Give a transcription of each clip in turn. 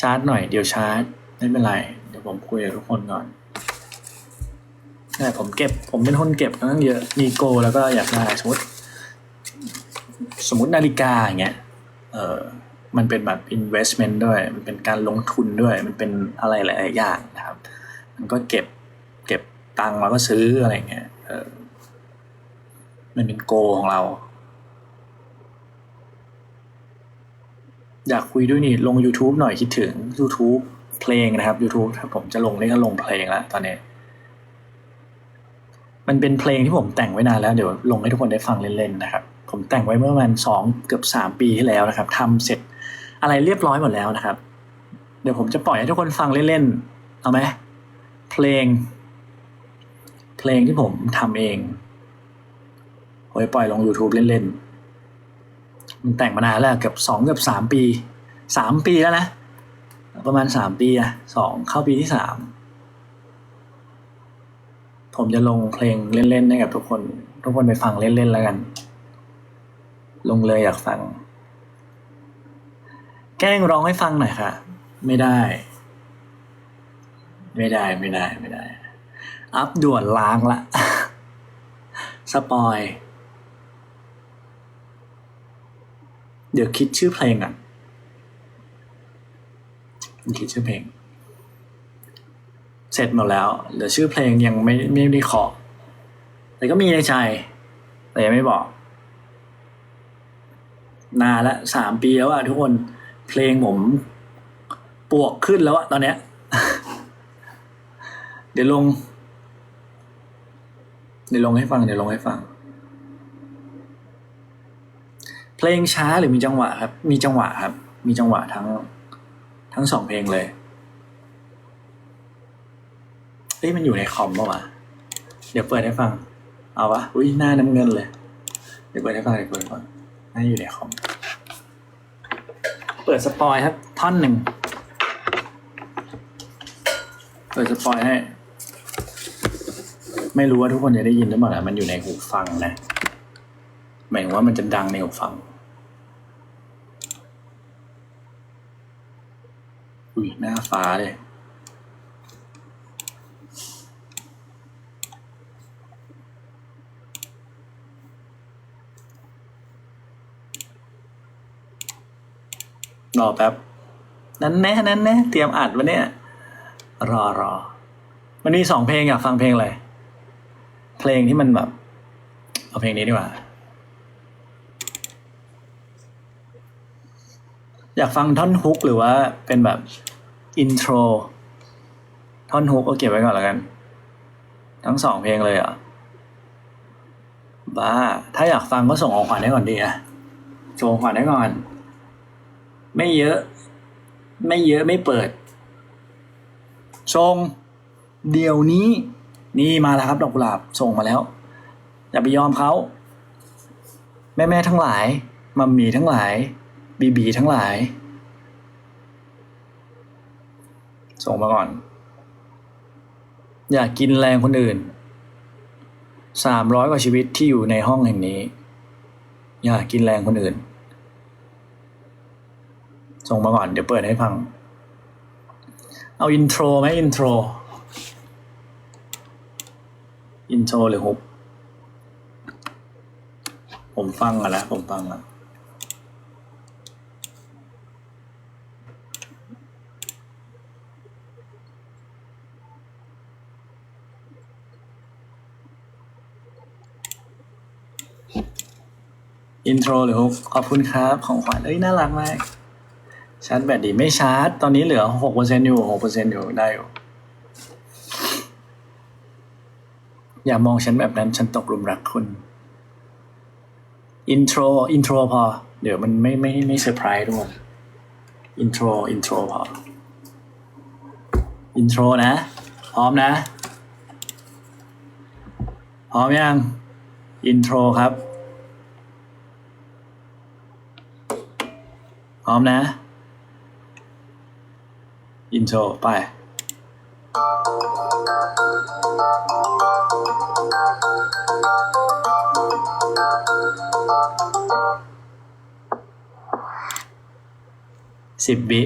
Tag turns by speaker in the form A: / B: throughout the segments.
A: ชาร์จหน่อยเดี๋ยวชาร์จ ไม่เป็นไร เดี๋ยวผมคุยกับทุกคนก่อนแต่ผมเก็บผมเป็นคนเก็บค่อนข้างเยอะมีโกแล้วก็อยากได้สมมติสมมตินาฬิกาอย่างเงี้ยเออมันเป็นแบบ investment ด้วย มันเป็นการลงทุนด้วย มันเป็นอะไรหลาย ๆ อย่างนะครับ มันก็เก็บเก็บตังค์แล้วก็ซื้ออะไรเงี้ยเออมันเป็นโกของเรา อยากคุยด้วยนี่ลง YouTube หน่อยคิดถึง YouTube เพลงนะครับ YouTube ถ้าผมจะลงนี่ก็ลงเพลงล้วตอนนี้ มันเป็นเพลงที่ผมแต่งไว้นานแล้วเดี๋ยวลงให้ทุกคนได้ฟังเล่นๆนะครับ ผมแต่งไว้เมื่อประมาณสองเกือบสามปีที่แล้วนะครับทำเสร็จอะไรเรียบร้อยหมดแล้วนะครับ เดี๋ยวผมจะปล่อยให้ทุกคนฟังเล่นๆเอาไหมเพลง เพลงที่ผมทำเองไว้ยปล่อยลง YouTube เล่นๆ มันแต่งมานานแล้วเกือบสองเกือบสามปีสามปีแล้วนะ ประมาณสามปีอะสองเข้าปีที่สามผมจะลงเพลงเล่นๆให้กับทุกคน ทุกคนไปฟังเล่นๆแล้วกัน ลงเลยอยากฟัง แกล้งร้องให้ฟังหน่อยค่ะ ไม่ได้ ไม่ได้ไม่ได้ไม่ได้ อัพด่วนล้างละ สปอย เดี๋ยวคิดชื่อเพลงอะคิดชื่อเพลง เสร็จหมดแล้วเหลือชื่อเพลงยังไม่ไม่ได้เคาะแต่ก็มีในใจ แต่ยังไม่บอก นานละสามปีแล้วอะทุกคนเพลงผมปวกขึ้นแล้วอะตอนเนี้ย เดี๋ยวลง เดี๋ยวลงให้ฟัง เดี๋ยวลงให้ฟัง เพลงช้าหรือมีจังหวะครับ มีจังหวะครับ มีจังหวะทั้งทั้งสองเพลงเลยเอ้ยมันอยู่ในคอมปะวะเดี๋ยวเปิดให้ฟัง เอาวะอุ้ยหน้าน้ำเงินเลย เดี๋ยวเปิดให้ฟังเดี๋ยวเปิดก่อนน่าอยู่ในคอม เปิดสปอยครับ ท่อนหนึ่ง เปิดสปอยให้ ไม่รู้ว่าทุกคนจะได้ยินหรือเปล่านะมันอยู่ในหูฟังนะ หมายถึงว่ามันจะดังในหูฟัง อุ้ยหน้าฟ้าเลยรอแป๊บ นั้นแน่นั้นแน่เตรียมอัดวะเนี่ย รอรอ มันมีสองเพลงอยากฟังเพลงอะไร เพลงที่มันแบบ เอาเพลงนี้ดีกว่า อยากฟังท่อนฮุกหรือว่าเป็นแบบ อินโทรท่อนฮุกก็เก็บไว้ก่อนแล้วกัน ทั้งสองเพลงเลยเหรอะบ้า ถ้าอยากฟังก็ส่งของขวัญให้ก่อนดีอะส่งของขวัญให้ก่อน ไม่เยอะ ไม่เยอะไม่เปิดส่งเดี๋ยวนี้ นี่มาแล้วครับดอกกุหลาบส่งมาแล้ว อย่าไปยอมเขาแม่แม่ทั้งหลายมัมมี่ทั้งหลาย บีบีทั้งหลาย ส่งมาก่อน อยากกินแรงคนอื่นสามร้อยกว่าชีวิตที่อยู่ในห้องแห่งนี้ อยากกินแรงคนอื่น ส่งมาก่อน เดี๋ยวเปิดให้ฟัง เอาอินโทรไหมอินโทร อินโทรหรือฮุกผมฟังอะนะผมฟังอะ อินโทรหรือฮุกขอบคุณครับ ของขวัญเอ้ยน่ารักมาก ชาร์จแบตดีไม่ชาร์จ ตอนนี้เหลือหกเปอร์เซ็นอยู่หกเปอร์เซ็นอยู่ได้อยู่ อย่ามองฉันแบบนั้นฉันตกหลุมรักคุณ อินโทรอินโทรพอ เดี๋ยวมันไม่ไม่ไม่เซอร์ไพรส์ทุกคนอินโทรอินโทรพอ อินโทรนะ พร้อมนะ พร้อมยัง อินโทรครับ ร้อมนะ อินโทรไป สิบวิ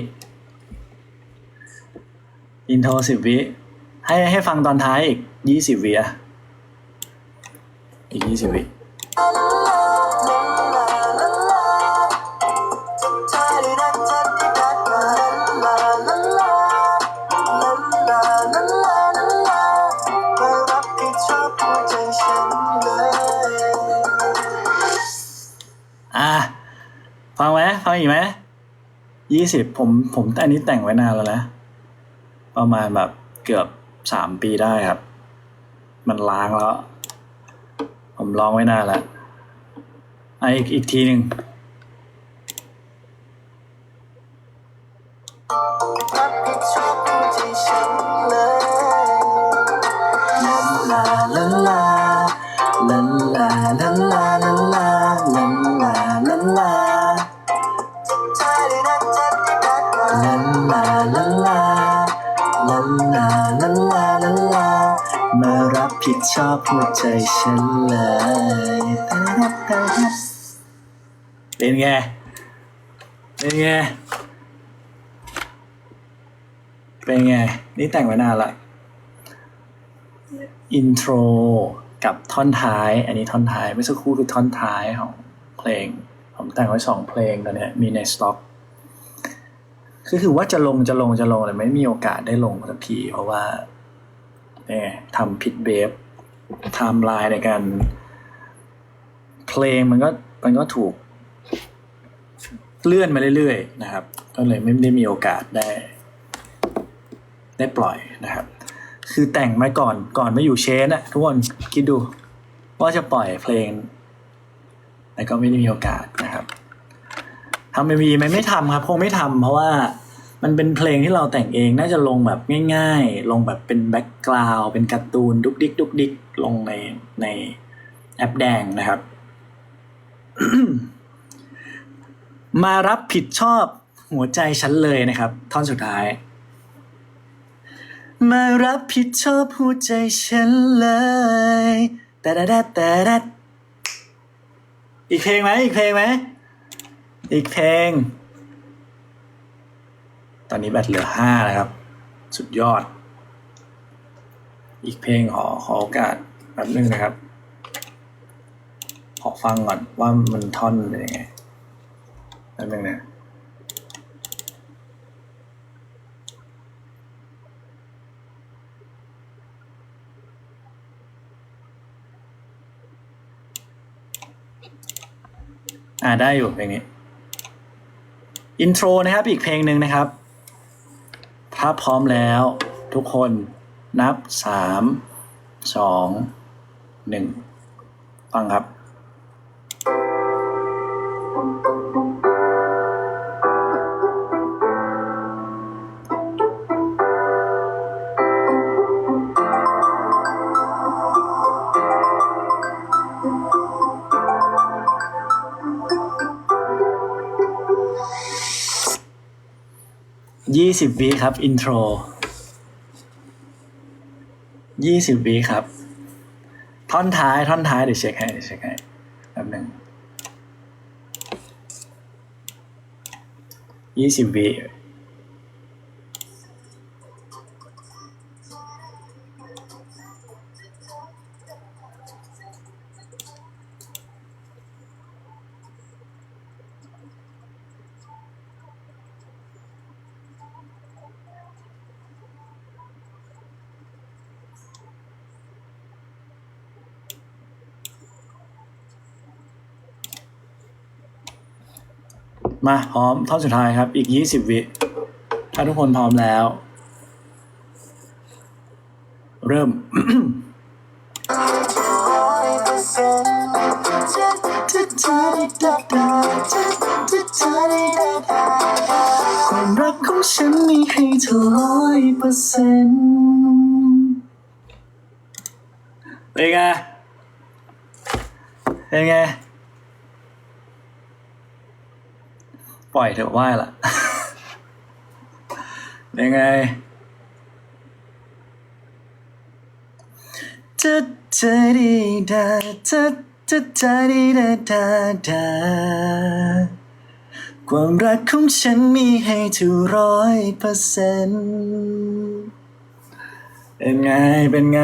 A: อินโทรสิบวิ ให้ให้ฟังตอนท้ายอีกยี่สิบวิอะอีกยี่สิบวิ ยี่สิบผมผมอันนี้แต่งไว้นานแล้วนะ ประมาณแบบเกือบสามปีได้ครับ มันล้างแล้ว ผมลองไว้นานแล้วไออีกอีกทีหนึ่งพับที่ชอบใจฉันเลย ผิดชอบหัวใจฉันเลยเป็นไง เป็นไง เป็นไง นี่แต่งไว้นานละอินโทรกับท่อนท้าย อันนี้ท่อนท้ายเมื่อสักครู่คือท่อนท้ายของเพลง ผมแต่งไว้สองเพลงตอนเนี้ยมีในสต็อกคือถือว่าจะลงจะลงจะลงแต่ไม่มีโอกาสได้ลงสักทีเพราะว่า เนี่ยทำผิดเบฟไทม์ไลน์ในการ เพลงมันก็มันก็ถูกเลื่อนมาเรื่อยๆนะครับ ก็เลยไม่ได้มีโอกาสได้ ได้ปล่อยนะครับ คือแต่งมาก่อนก่อนไมาอยู่เชนอะทุกคนคิดดู ว่าจะปล่อยเพลง แต่ก็ไม่ได้มีโอกาสนะครับทำไม่มีไหมไม่ทำครับ คงไม่ทำเพราะว่า มันเป็นเพลงที่เราแต่งเองน่าจะลงแบบง่าย ๆ ลงแบบเป็นแบ็กกราวด์เป็นการ์ตูนดุกดิกดุกดิกลงในในแอปแดงนะครับ มารับผิดชอบหัวใจฉันเลยนะครับ ท่อนสุดท้าย มารับผิดชอบหัวใจฉันเลยแต่ดแต่แต่แต่อีกเพลงไหมอีกเพลงไหมอีกเพลง ตอนนี้แบตเหลือห้านะครับ สุดยอด อีกเพลงขอขอโอกาสแป๊บนึงนะครับ ขอฟังก่อนว่ามันท่อนเป็นยังไงแป๊บนึงนะอ่าได้อยู่เพลงนี้ อินโทรนะครับ อีกเพลงหนึ่งนะครับ ถ้าพร้อมแล้วทุกคนนับสามสองหนึ่งฟังครับ ยี่สิบวิครับ อินโทรยี่สิบวิครับ ท่อนท้าย ท่อนท้าย เดี๋ยวเช็คให้เดี๋ยวเช็คให้แป๊บหนึ่งยี่สิบวิ มาพร้อมท่อนสุดท้ายครับ อีกยี่สิบวิ ถ้าทุกคนพร้อมแล้ว เริ่ม ความรักของฉันมีให้เธอร้อยเปอร์เซ็นต์เป็นไงเป็นไง ปล่อยเถอะไหว้ละเป็นไงจะจะดีดาจะจะจะดีดาดาดาความรักของฉันมีให้ถึงร้อยเปอร์เซ็นต์เป็นไง เป็นไง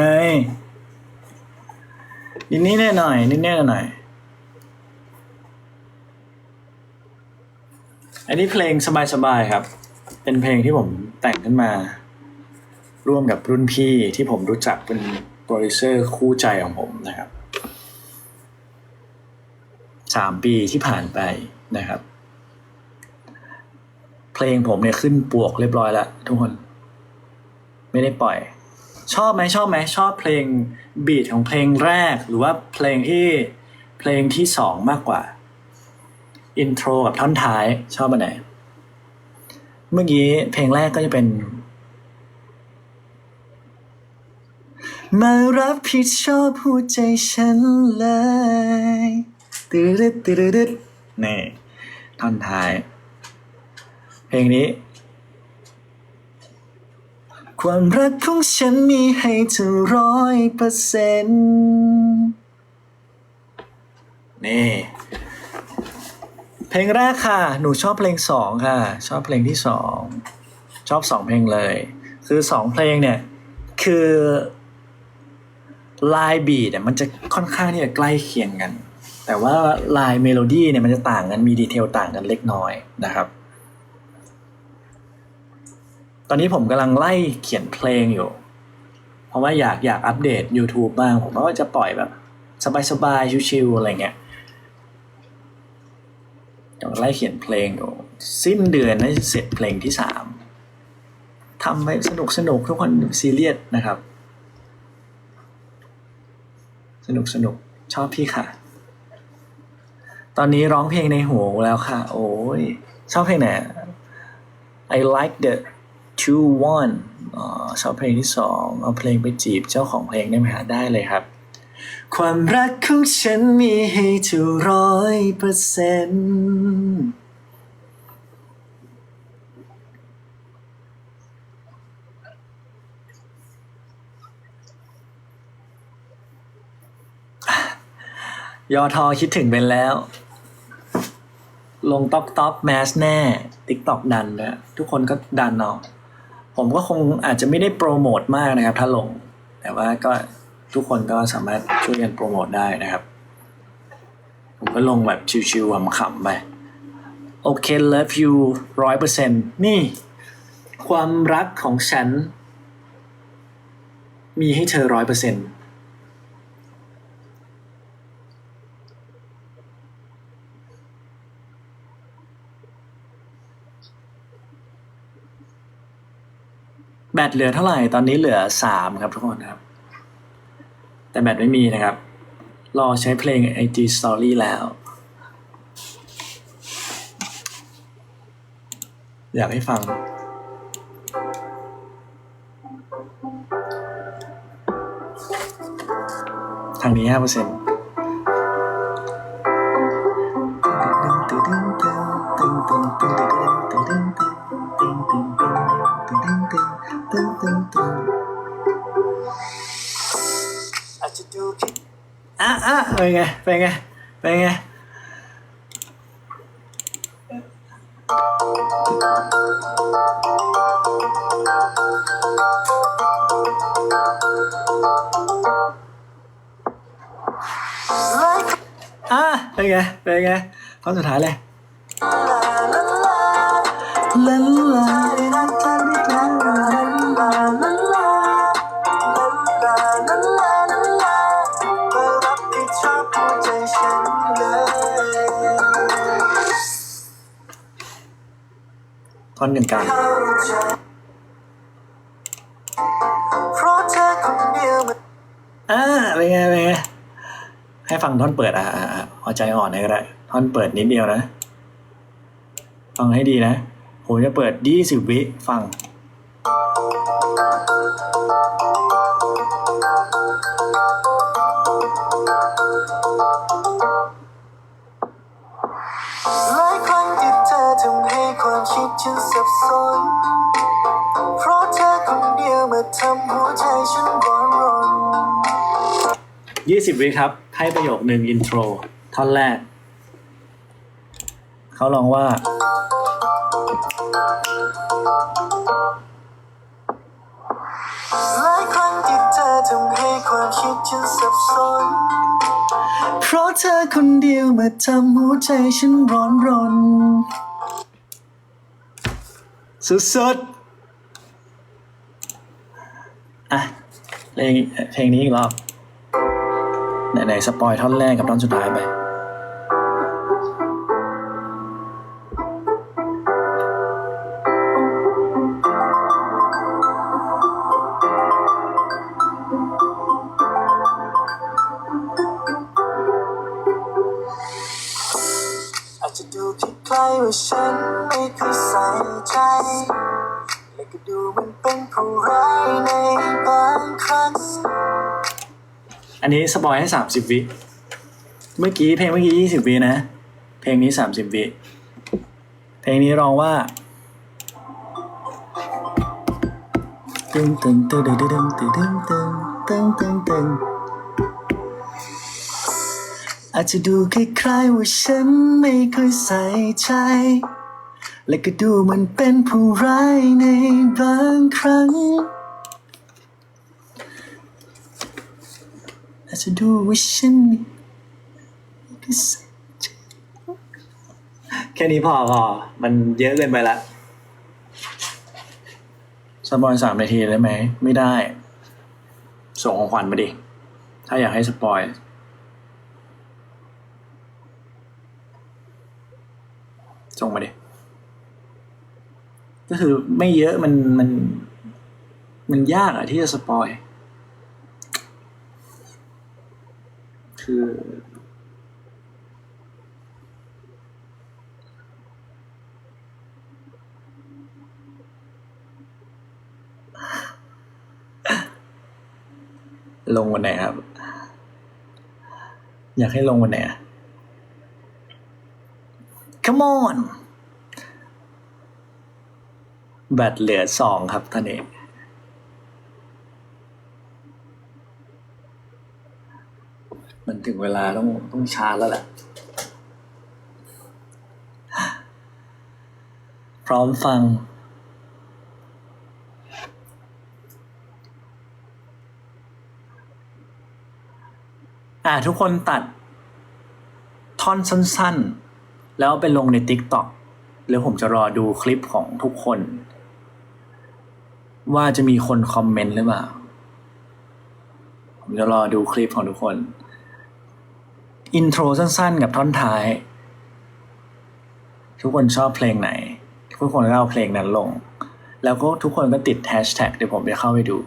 A: นิดนิดหน่หน่อยนิดนิดหน่อยหน่ อันนี้เพลงสบายๆครับ เป็นเพลงที่ผมแต่งขึ้นมา ร่วมกับรุ่นพี่ที่ผมรู้จักเป็นโปรดิวเซอร์คู่ใจของผมนะครับสามปีที่ผ่านไปนะครับ เพลงผมเนี่ยขึ้นปวกเรียบร้อยแล้วทุกคน ไม่ได้ปล่อย ชอบไหมชอบไหมชอบเพลงบีทของเพลงแรกหรือว่าเพลงที่เพลงที่สองมากกว่า อินโทรกับท่อนท้ายชอบอันไหน เมื่อกี้เพลงแรกก็จะเป็น มารับผิดชอบหัวใจฉันเลยตืดดตืดดดนี่ท่อนท้าย เพลงนี้ ความรักของฉันมีให้เธอร้อยเปอร์เซ็นต์นี่ เพลงแรกค่ะ หนูชอบเพลงสองค่ะ ชอบเพลงที่สองชอบสองเพลงเลย คือสองเพลงเนี่ย คือลายบีดเนี่ยมันจะค่อนข้างที่จะใกล้เคียงกัน แต่ว่าลายเมโลดี้เนี่ยมันจะต่างกันมีดีเทลต่างกันเล็กน้อยนะครับ ตอนนี้ผมกำลังไล่เขียนเพลงอยู่ เพราะว่าอยากอยากอัปเดต YouTube บ้าง ผมก็จะปล่อยแบบ สบายๆชิวๆอะไรเงี้ย กำลังไล่เขียนเพลงอยู่สิ้นเดือนน่าจะเสร็จเพลงที่สามทำไปสนุกสนุกทุกคนซีเรียสนะครับ สนุกสนุกชอบพี่ค่ะ ตอนนี้ร้องเพลงในหูแล้วค่ะ โอ้ยชอบเพลงไหน I like the two one ชอบเพลงที่สองเอาเพลงไปจีบเจ้าของเพลงได้ไหมฮะได้เลยครับ ความรักของฉันมีให้เท่าร้อยเปอร์เซ็นต์ยอทอคิดถึงเป็นแล้ว ลงต๊อกต๊อกแมสแน่ติ๊กต็อกดันนะทุกคนก็ดันเอาผมก็คงอาจจะไม่ได้โปรโมทมากนะครับ ถ้าลง แต่ว่าก็ ทุกคนก็สามารถช่วยกันโปรโมทได้นะครับ ผมก็ลงแบบชิวๆขำๆไป โอเค love you ร้อยเปอร์เซ็นนี่ ความรักของฉัน มีให้เธอร้อยเปอร์เซ็นต์แบตเหลือเท่าไหร่ ตอนนี้เหลือสามครับทุกคนครับ แต่แบตไม่มีนะครับ รอใช้เพลง IG Story แล้ว อยากให้ฟัง ทางนี้5%เปอร์เซ็นต์ อะอะเป็นไงเป็นไงเป็นไงอะเป็นไงเป็นไงท่อนสุดท้ายเลย ท่อนกลางกลาง
B: เพราะเธอคนเดียวมัน
A: ๆอะเป็นไงเป็นไงให้ฟังท่อนเปิดอะอะอะเอาใจอ่อนให้ก็ได้ท่อนเปิดนิดเดียวนะ ฟังให้ดีนะผมจะเปิด20วิฟัง
B: ห ฉันสับสน เพราะเธอคนเดียวมาทำหัวใจฉันร้อนรน
A: 20วิครับ ให้ประโยคหนึ่งอินโทร ท่อนแรก เขาลองว่า
B: หลายครั้งทำให้ความคิดฉันสับสน เพราะเธอคนเดียวมาทำหัวใจฉันร้อนรน
A: สุดๆ อะเพลงเพลงนี้อีกรอบไหนๆสปอยท่อนแรกกับท่อนสุดท้ายไป
B: นนี้
A: สปอยให้สามสิบวิเมื่อกี้เพลงเมื่อกี้ยี่สิบวินะ เพลงนี้สามสิบวิเพลงนี้ร้องว่าตึงตึงตึงตึงตึงตึงตึงตึงตึงตึงตึง
B: อาจจะดูคล้ายๆว่าฉันไม่เคยใส่ใจ และก็ดูมันเป็นผู้ร้ายในบางครั้ง อาจจะ ดูว่าฉันไม่เคยใส่ใจ
A: แค่นี้พอพอมันเยอะเกินไปละสปอยสามนาทีได้ไหม ไม่ได้ ส่งของขวัญมาดิ ถ้าอยากให้สปอยส่งมาดิ ก็คือไม่เยอะมันมัน มันยากอะที่จะสปอย คือ ลงวันไหนครับ อยากให้ลงวันไหนอะ Come on แบตเหลือสองครับท่านเองมัน ถึงเวลาต้องต้องชาร์จแล้วแหละ พร้อมฟัง อ่าทุกคนตัด ท่อนสั้นๆ แล้วไปลงใน TikTok แล้วผมจะรอดูคลิปของทุกคน ว่าจะมีคนคอมเมนต์หรือเปล่า ผมจะรอดูคลิปของทุกคน อินโทรสั้นๆ กับท่อนท้าย ทุกคนชอบเพลงไหน ทุกคนก็เอาเพลงนั้นลง แล้วก็ทุกคนก็ติดแฮชแท็กเดี๋ยวผมจะเข้าไปดู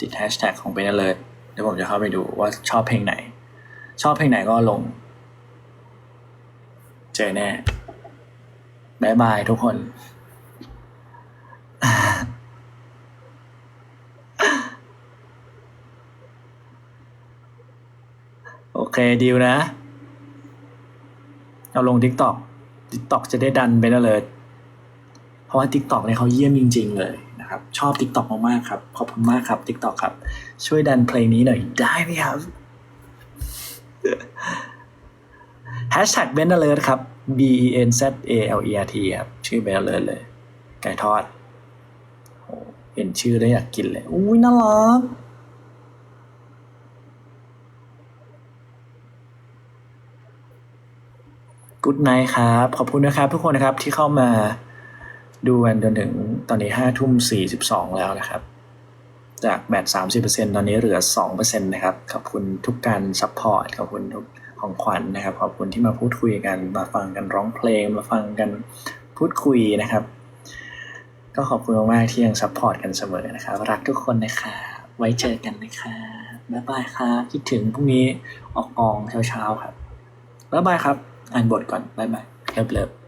A: ติดแฮชแท็กของเป็นเลยเดี๋ยวผมจะเข้าไปดูว่าชอบเพลงไหน ชอบเพลงไหนก็ลง เจอแน่บายบายทุกคน โอ เคดีลนะ เอาลง TikTok TikTok จะได้ดันไปเลย เพราะว่า TikTok เนี่ยเขาเยี่ยมจริง ๆ เลยนะครับ ชอบ TikTok มากๆครับ ขอบคุณมากครับ TikTok ครับ ช่วยดันเพลงนี้หน่อยได้ไหมครับ Hashtag b e n a l e r t ครับ B E N Z A L E R T ครับ ชื่อ b e n a l e r t เลย ไก่ทอดเห็นชื่อแล้วอยากกินเลย อุ้ยน่ารัก กูดไนท์ครับ ขอบคุณนะครับ ทุกคนนะครับที่เข้ามาดูกันจนถึงตอนนี้ห้าทุ่มสี่สิบสองแล้วนะครับ จากแบตสามสิบเปอร์เซ็นตอนนี้เหลือสองเปอร์เซ็นตนะครับ ขอบคุณทุกการซัพพอร์ตขอบคุณทุกของขวัญนะครับ ขอบคุณที่มาพูดคุยกันมาฟังกันร้องเพลง มาฟังกันพูดคุยนะครับ ก็ขอบคุณมากๆที่ยังซัพพอร์ตกันเสมอนะครับ รักทุกคนนะครับไว้เจอกันนะครับบ๊ายบายครับคิดถึงพรุ่งนี้ออกกองเช้าๆครับบ๊ายบายครับ อ่านบทก่อน บ๊ายบายเลิฟๆ